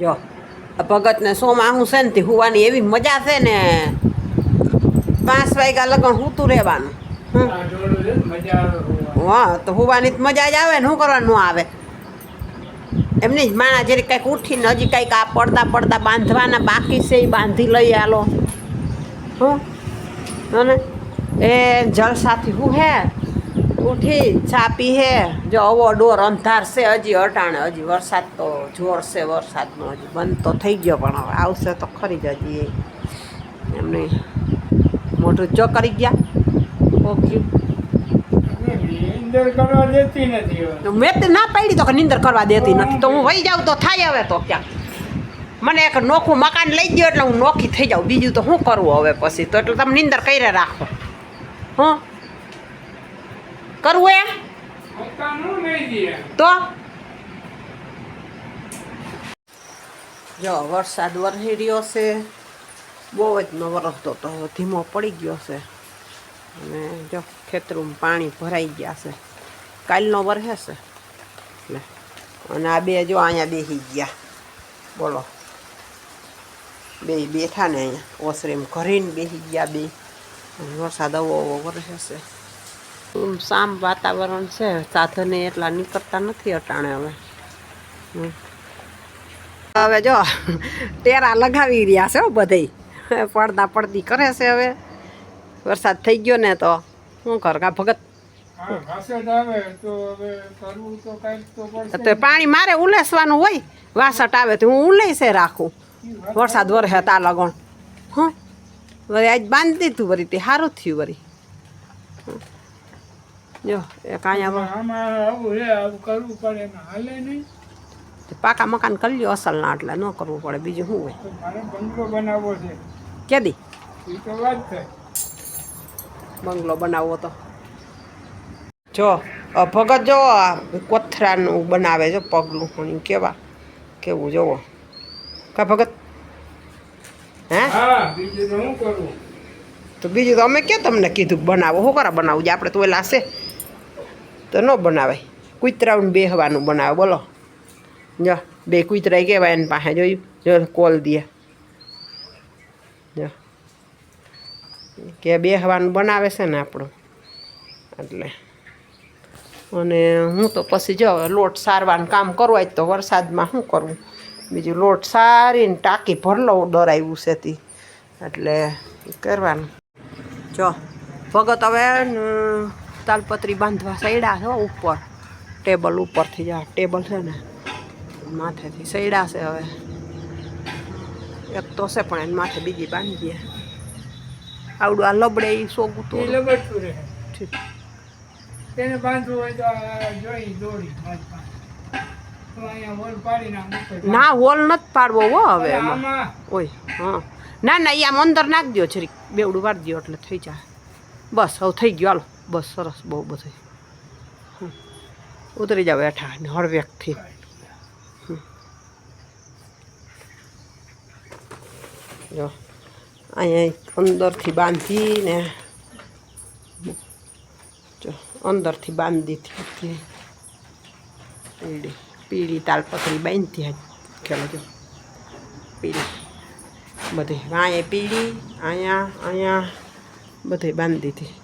જો ભગતને સોમાં છે ને તે હુવાની એવી મજા છે ને. પાંચ વાગ્યા લગન હુતું રહેવાનું. ને. હા, તો હુવાની મજા જ આવે ને, શું કરવાનું આવે? એમની જ માણા જરી કંઈક ઉઠીને હજી કંઈક આ પડતા પડતા બાંધવાના બાકી છે એ બાંધી લઈ આલો. હું અને એ જલસાથી હું હે ઉઠી ચા પી હે જો અવો ડોર અંધાર છે હજી અટાણે હજી વરસાદ તો જોર છે વરસાદનો હજી બંધ તો થઈ ગયો પણ હવે આવશે તો ખરી જ હજી. એમને મોઢું ચો કરી ગયા? ઓકે નીંદર કરવા દેતી નથી હવે. મેં તો ના પાડી તો કે નિંદર કરવા દેતી નથી. તો હું વહી જાઉં તો થાય હવે તો ક્યાંક મને એક નોખું મકાન લઈ ગયો એટલે હું નોખી થઈ જાઉં. બીજું તો શું કરવું હવે પછી? તો એટલે તમે નિંદર કરી રાખો. હં? કરવું એમ. તો? જો, વરસાદ વરસી રહ્યો છે. બહુ જ ન વરસતો તો ધીમો પડી ગયો છે. અને જો ખેતરમાં પાણી ભરાઈ ગયા છે. કાલનો વરસે છે. એટલે અને આ બે જો અહીંયા બેસી ગયા. બોલો. બે બેઠા ને અહીંયા ઓસરીમ ઘરીને બેસી ગયા બે. વરસાદ આવો આવો વરસે છે. શામ વાતાવરણ છે. સાધને એટલા નીકળતા નથી અટાણે હવે. હવે જો ટેરા લગાવી રહ્યા છે બધે પડદા પડદી કરે છે હવે. વરસાદ થઈ ગયો ને તો શું કર કા ભગત? તો પાણી મારે ઉલેસવાનું હોય વાસટ આવે તો હું ઉલેસે રાખું. વરસાદ વરસે તા લગણ હા વળી આજ બાંધી દીધું વળી તે સારું થયું વળી હં. જો એ અહીંયા આમાં આવું છે આવું કરવું પડે એમાં હાલે નહીં. પાકા મકાન કરી લ્યો અસલના એટલે ન કરવું પડે બીજું શું હોય? મારે બંગલો બનાવવો છે. કેદી એ તો વાત થાય બંગલો બનાવવો તો. જો ભગત જો આ કોથરાનું બનાવે છે પગલું પણ કેવા કેવું જોવો. કા ભગત? હે? બીજું તો તો બીજું તો અમે કે તમને કીધું બનાવો શું કરા બનાવવું છે આપણે તો ઓલા છે. તો ન બનાવાય કૂતરાውን બેહવાનું બનાવે, બોલો. જો, બે કૂતરાય કહેવાય એની પાસે જોયું. જો, કોલ દે. જો. કે બેહવાનું બનાવે છે ને આપણું. એટલે. અને હું તો પછી જો, લોટ સારવાનું કામ કરવા હોય તો વરસાદમાં શું કરવું બીજું લોટ સારીને ટાંકી ભરલો ડરાવ્યું છે તી. એટલે કરવાનું. જો, ભગત હવે તાલપત્રી બાંધવા સૈડા છે ઉપર. ટેબલ ઉપરથી જા ટેબલ છે ને માથેથી સૈડા છે હવે. એક તો છે પણ એને માથે બીજી બાંધીએ. આવડું આ લબડે એ સોગું તો લબડતું રહે. તેને બાંધવું હોય તો જોઈ દોડી મારી પાસે. તો અહીંયા વોલ પાડી નાખું ના હોલ નથી પાડવો હો હવે એમાં. ઓય હા. ના ના એ આમ અંદર નાખજો જરીક બેવડું વાર દો એટલે થઈ જાય. બસ હવે થઈ ગયો હાલો. બસ સરસ બહુ બધી. ઉતરી જાવ બેઠા, ને વ્યક્તિ. જો, અહીંયા અંદરથી બાંધીને, જો, અંદરથી બાંધી દીધી પીળી પીળી તાલપત્રી બાંધતી ખેલો જો પીળી. બધી. અહીંયા પીળી, અહીંયા અહીંયા, બધે બાંધી દીધી